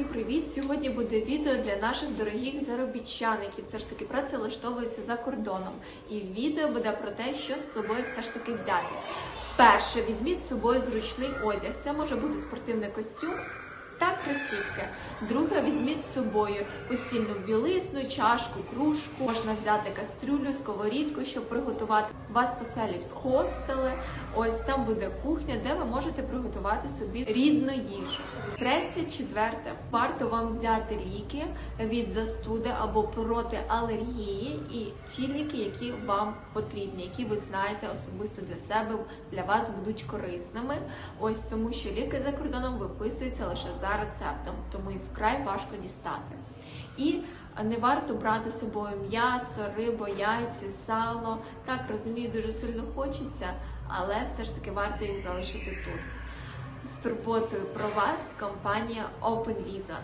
Всім привіт! Сьогодні буде відео для наших дорогих заробітчан, які все ж таки працевлаштовуються за кордоном. І відео буде про те, що з собою все ж таки взяти. Перше, візьміть з собою зручний одяг. Це може бути спортивний костюм та кросівки. Друге, візьміть з собою постільну білизну, чашку, кружку. Можна взяти кастрюлю, сковорідку, щоб приготувати. Вас поселять в хостели. Ось там буде кухня, де ви можете приготувати собі рідну їжу. Третє, четверте, варто вам взяти ліки від застуди або проти алергії і ті ліки, які вам потрібні, які ви знаєте особисто для себе, для вас будуть корисними. Ось тому, що ліки за кордоном виписуються лише за рецептом, тому їх вкрай важко дістати. І не варто брати з собою м'ясо, рибу, яйця, сало. Так розумію, дуже сильно хочеться, але все ж таки варто їх залишити тут. З турботою про вас компанія Open Visa.